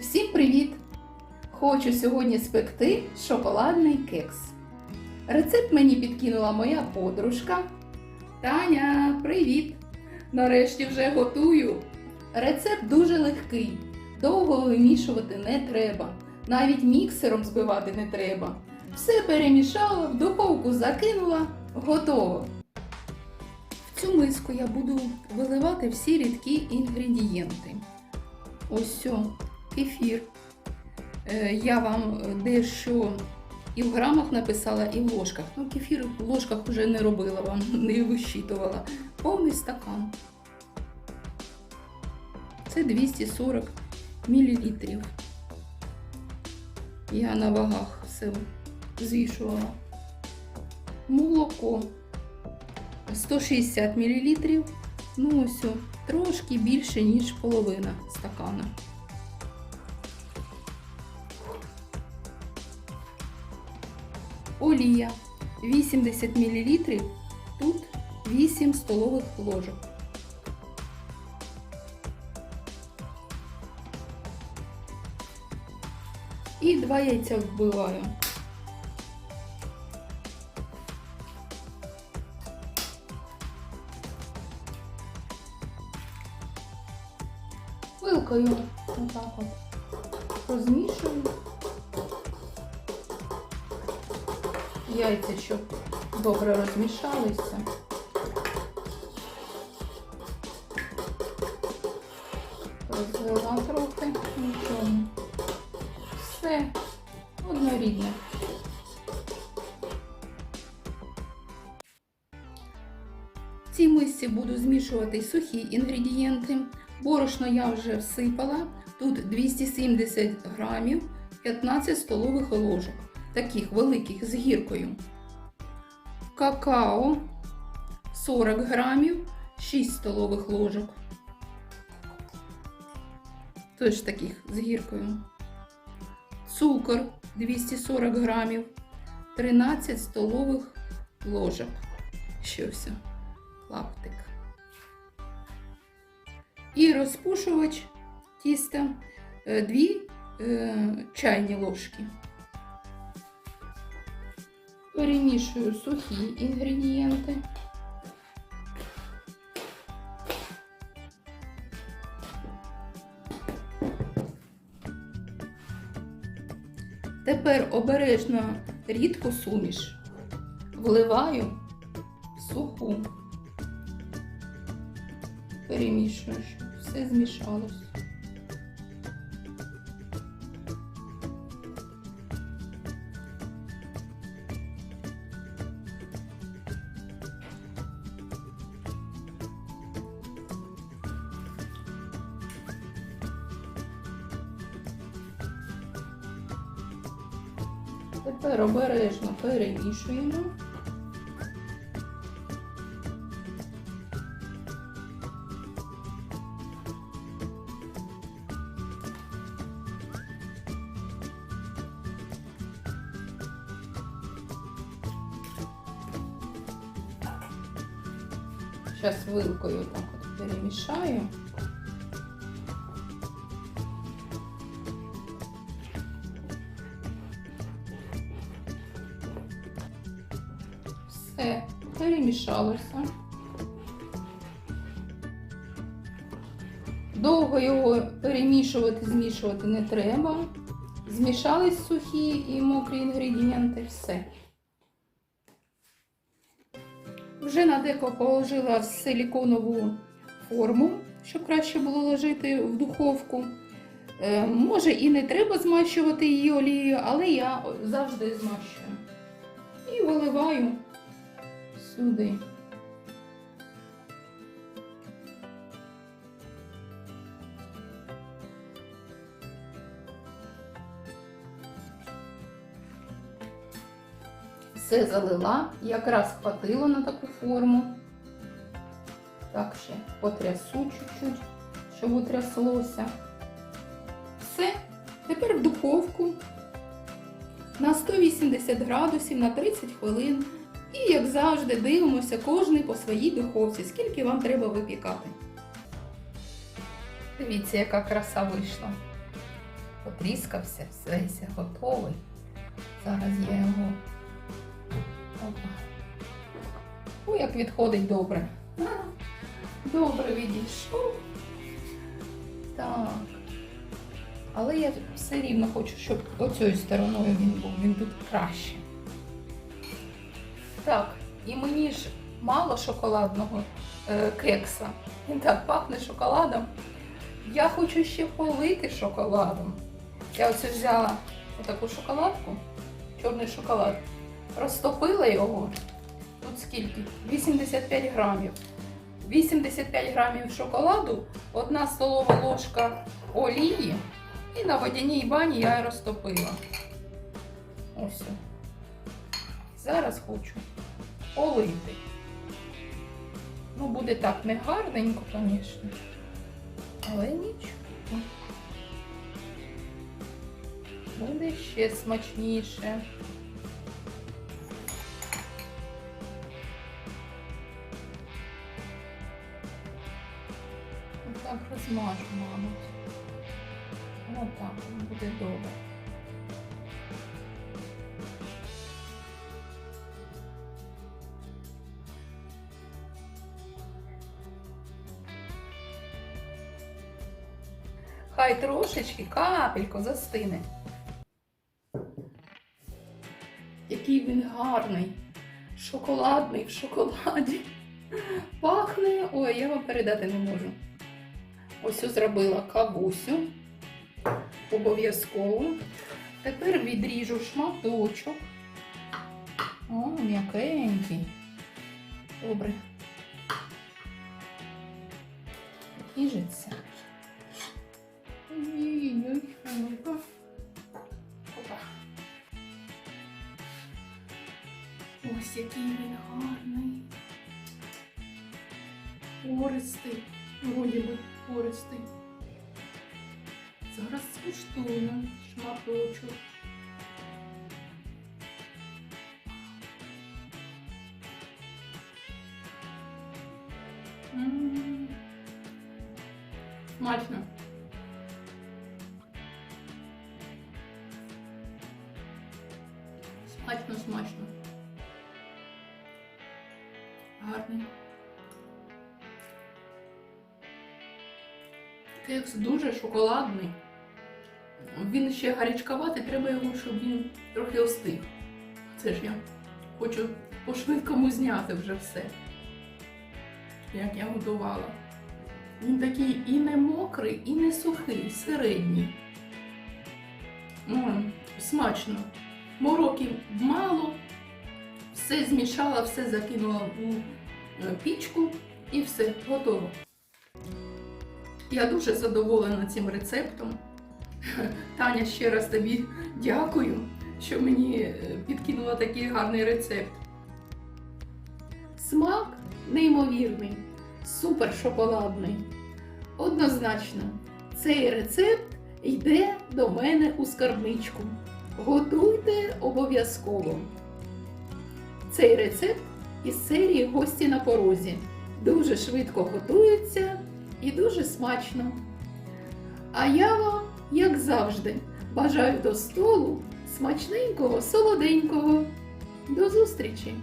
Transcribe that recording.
Всім привіт! Хочу сьогодні спекти шоколадний кекс. Рецепт мені підкинула моя подружка. Таня, привіт! Нарешті вже готую. Рецепт дуже легкий, довго вимішувати не треба, навіть міксером збивати не треба. Все перемішала, в духовку закинула, готово. В цю миску я буду виливати всі рідкі інгредієнти. Ось кефір. Е, Я вам дещо і в грамах написала, і в ложках. Ну, кефір в ложках вже не робила вам, не вищитувала. Повний стакан. Це 240 мл. Я на вагах все звішувала. Молоко 160 мл. Ну ось, трошки більше, ніж половина стакана. Олія 80 мл. Тут 8 столових ложок. І два яйця вбиваю. Вилкою отак от розмішую. Яйця, щоб добре розмішалися. Розвела трохи, нічого. Все однорідне. В цій мисці буду змішувати сухі інгредієнти. Борошно я вже всипала. Тут 270 грамів, 15 столових ложок, таких великих з гіркою. Какао 40 грамів, 6 столових ложок. Теж таких з гіркою. Цукор 240 грамів, 13 столових ложок. Ще все, клаптик. І розпушувач тіста 2 чайні ложки. Перемішую сухі інгредієнти. Тепер обережно рідку суміш вливаю в суху. Перемішую, щоб все змішалось. Тепер обережно перемішуємо. Зараз вилкою так от перемішаю. Перемішалося. Довго його перемішувати, змішувати не треба. Змішались сухі і мокрі інгредієнти, все. Вже на деко положила силіконову форму, щоб краще було ложити в духовку. Е, може і не треба змащувати її олією, але я завжди змащую. І виливаю сюди. Все залила, якраз хватило на таку форму. Так, ще потрясу чуть-чуть, щоб утряслося. Все, тепер в духовку на 180 градусів на 30 хвилин. І, як завжди, дивимося кожний по своїй духовці, скільки вам треба випікати. Дивіться, яка краса вийшла. потріскався, все, готовий. Зараз я його. Опа. О, як відходить добре. Добре відійшов. Так. Але я все рівно хочу, щоб оцією стороною він був. Він тут краще. Так, і мені ж мало шоколадного е, кекса. Він так пахне шоколадом. Я хочу ще полити шоколадом. Я оце взяла отаку шоколадку, чорний шоколад, розтопила його. Тут скільки? 85 грамів. 85 грамів шоколаду, одна столова ложка олії і на водяній бані я розтопила. Ось. Зараз хочу полити. Ну, буде так не гарненько, звісно. Але нічого. Буде ще смачніше. Так розмажу, мабуть. Ну так, буде добре. Хай трошечки капельку застине. Який він гарний, шоколадний в шоколаді. Пахне, ой, я вам передати не можу. Ось зробила кавусю. Обов'язково. Тепер відріжу шматочок. О, м'якенький. Добре. Ой-ой-ой, Ось який він гарний. Пористий. Вроді би пористий. Зараз скуштую шматочок. Смачно. Смачно, смачно. Гарний. Кекс дуже шоколадний. Він ще гарячковатий, треба його, щоб він трохи остиг. Це ж я хочу по-швидкому зняти вже все. Як я готувала. Він такий і не мокрий, і не сухий, середній. Смачно. Мороків мало. Все змішала, все закинула у пічку і все, готово. Я дуже задоволена цим рецептом. Таня, ще раз тобі дякую, що мені е, підкинула такий гарний рецепт. Смак неймовірний, супер шоколадний. Однозначно, цей рецепт йде до мене у скарбничку. Готуйте обов'язково. Цей рецепт із серії Гості на порозі. Дуже швидко готується і дуже смачно. А я вам, як завжди, бажаю до столу смачненького, солоденького. До зустрічі!